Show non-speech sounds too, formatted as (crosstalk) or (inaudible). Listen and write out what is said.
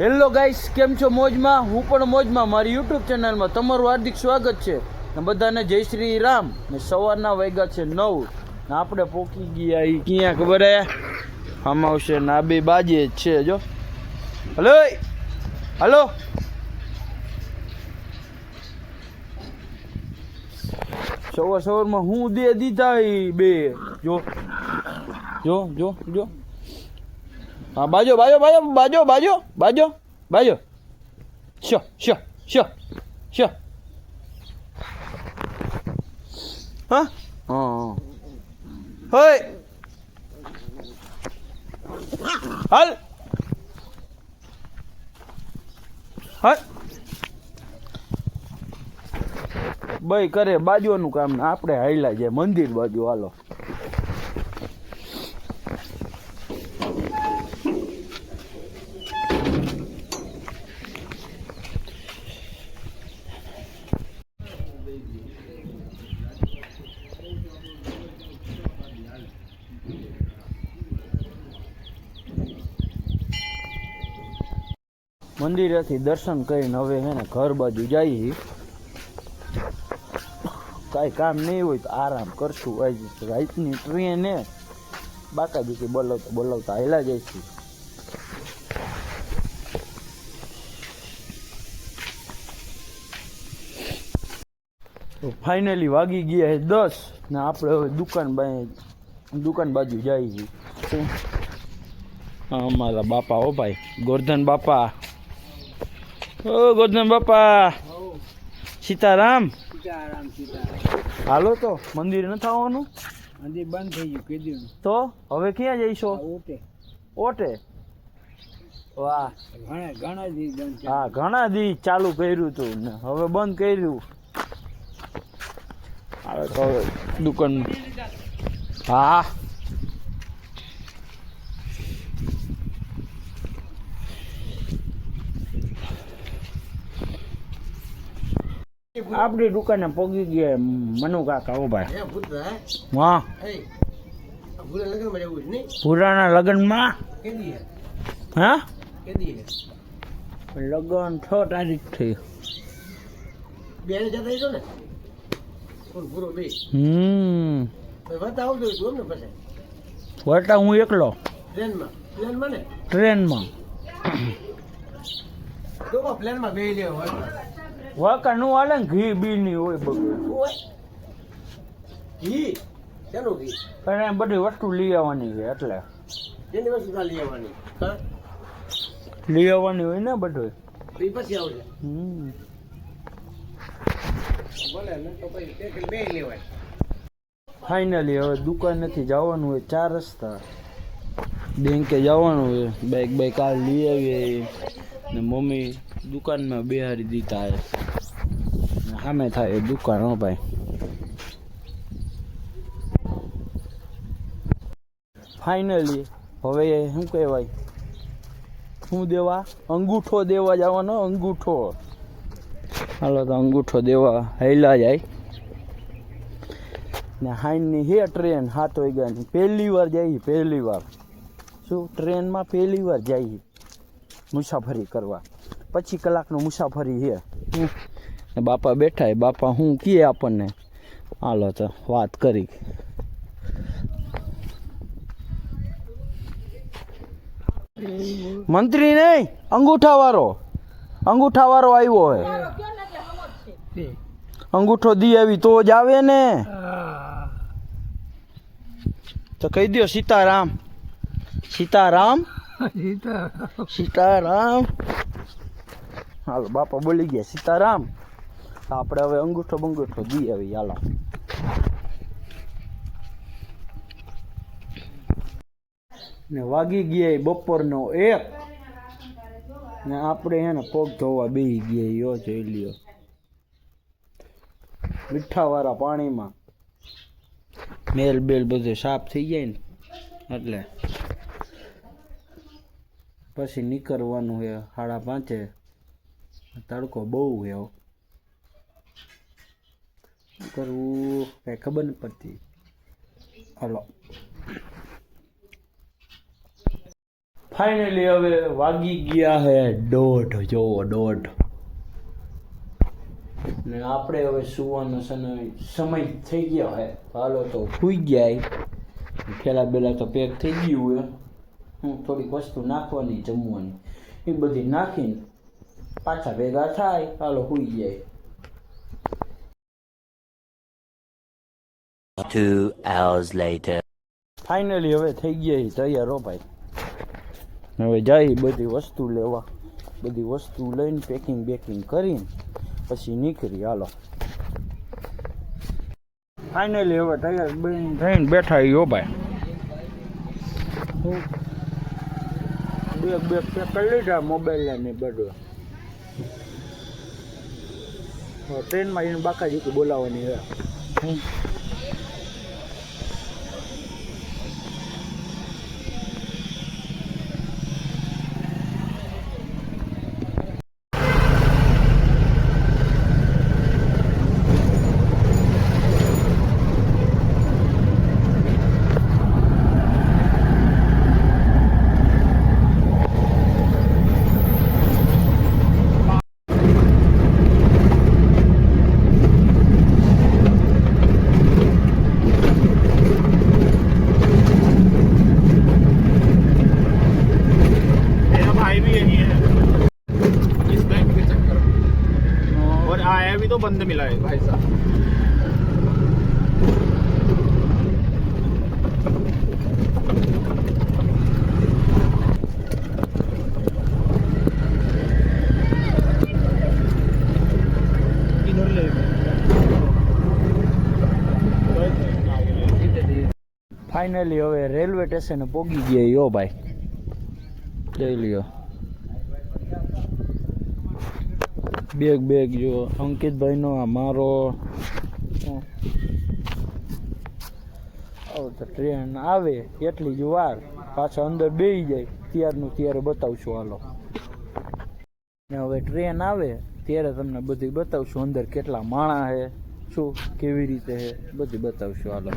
Hello guys કેમ છો? મોજમાં? હું પણ મોજમાં. મારી યુટ્યુબ ચેનલમાં તમારું હાર્દિક સ્વાગત છે. ને બધાને જય શ્રી રામ. ને સવારના વાગ્યા છે નવ. ને આપણે પોકી ગયા એ ક્યાં ખબર હે? આમ આવશે ના બે બાજે છે, જો. હલો. હલો. સવાર સવારમાં હું દે દીધા બે. જો. જો જો જો. હા બાજો બાજો બાજો બાજો બાજો બાજો બાજો. શો શો શો શો હા? હા હોય. હાલ. હાલ ભાઈ કરે બાજુનું કામ ને આપણે હાઈલા જાય મંદિર બાજુ હાલો. મંદિરેથી દર્શન કરીને હવે હે ને ઘર બાજુ જઈએ. કાંઈ કામ નહીં હોય તો આરામ કરશું. આજ રાતની બાકા બીકી બોલાવતા બોલાવતા હેલા જઈશું. તો ફાઇનલી વાગી ગયા છે દસ ને આપણે હવે દુકાન બાય દુકાન બાજુ જઈએ છીએ અમારા બાપા ઓ ભાઈ. ગોરધન બાપા. ઓ ગોરધન બાપા. સીતારામ. હાલો તો મંદિર નથી આવવાનું મંદિર બંધ થઈ ગયું કીધું તો હવે ક્યાં જઈશો? ઓટે. ઓટે? વાહ ઘણા ઘણા દી હા ઘણા દી ચાલુ કર્યું તું ને હવે બંધ કર્યું. હવે તો હવે દુકાન હા આપણી દુકાને પગી ગયા મનુ કાકા ઓ ભાઈ હા પુરાના લગ્નમાં હા લગ્ન છ તારીખ થઈ હમ. વળતા હું એકલો? ટ્રેનમાં. વાકા નું હાલે ને ઘી બી ની હોય? બધું પણ એમ બધી વસ્તુ લઈ આવવાની છે એટલે. લઈ આવવાની? હોય ને બધું. હમ. ફાઇનલી હવે દુકાન નથી જવાનું હોય, ચાર રસ્તા. બેંકે જવાનું હોય બાઈક બાઈક આ લઈ આવીએ. ને મમ્મી દુકાનમાં બેહારી દીધા સામે થાય દુકાન, હો ભાઈ. ફાઇનલી હવે શું કહેવાય? શું દેવા? અંગૂઠો દેવા જવાનો, અંગૂઠો. હાલો તો અંગૂઠો દેવા હેલા જાય. ને હાઈનની હે ટ્રેન સાત વાગ્યાની પહેલી વાર જાય પહેલી વાર. શું, ટ્રેનમાં પહેલી વાર જાય મુસાફરી કરવા. પચીસ કલાકનું મુસાફરી છે. ને બાપા બેઠા બાપા હું કીએ આપણને? હાલો તો વાત કરી. મંત્રી નહીં અંગૂઠા વાળો અંગૂઠા વાળો આવ્યો હે અંગૂઠો દી આવી તો જ આવે ને. તો કહી દો સીતારામ. (laughs) સીતારામ? સીતારામ. હાલો બાપા બોલી ગયા સીતારામ. આપણે હવે અંગૂઠો બંગૂઠો દી આવી હાલો. ને વાગી ગયા બપોરનો એક. ને આપણે એને પગ ધોવા બેસી ગયા યો જોઈ લ્યો. મીઠાવાળા પાણીમાં મેલ બેલ બધું સાફ થઈ જાય ને, એટલે પછી નીકળવાનું છે સાડા પાંચે. તડકો બહુ છે કરવું? કઈ ખબર નથી પડતી. હાલો. ફાઇનલી હવે વાગી ગયા હે દોઢ. જોવો દોઢ. ને આપણે હવે સુવાનો સમય સમય થઈ ગયો હે. હાલો તો સુઈ ગયા ખેલા બેલા તો પેક થઈ ગયું હે હું થોડીક વસ્તુ નાખવાની જમવાની. એ બધી નાખીને પાછા ભેગા થાય. હાલો સુઈ જાય Two hours later. ફાઇનલી હવે થઈ ગયા તૈયાર હો ભાઈ. હવે જાય બધી વસ્તુ લેવા. બધી વસ્તુ લઈને પેકિંગ બેકિંગ કરીને પછી નીકળી, હાલો. ફાઇનલી હવે તૈયાર બની થઈને બેઠા યો ભાઈ. બે બેગ પેક કરી લીધા મોબાઈલ ને બધું. ટ્રેનમાં એને બાકા જીકી બોલાવવાની હું आया भी तो बंद मिला है भाई साहब इधर ले ફાઇનલી હવે રેલવે સ્ટેશને પહોંચી ગયા યો ભાઈ જોઈ લ્યો બેગ બેગ, જો, અંકિતભાઈનો આ મારો. તો ટ્રેન આવે એટલી જ વાર. પાછા અંદર બેસી જાય. ત્યારનું ત્યારે બતાવશું હાલો. ને હવે ટ્રેન આવે ત્યારે તમને બધી બતાવશું અંદર કેટલા માણા છે શું, કેવી રીતે છે બધી બતાવશું હાલો.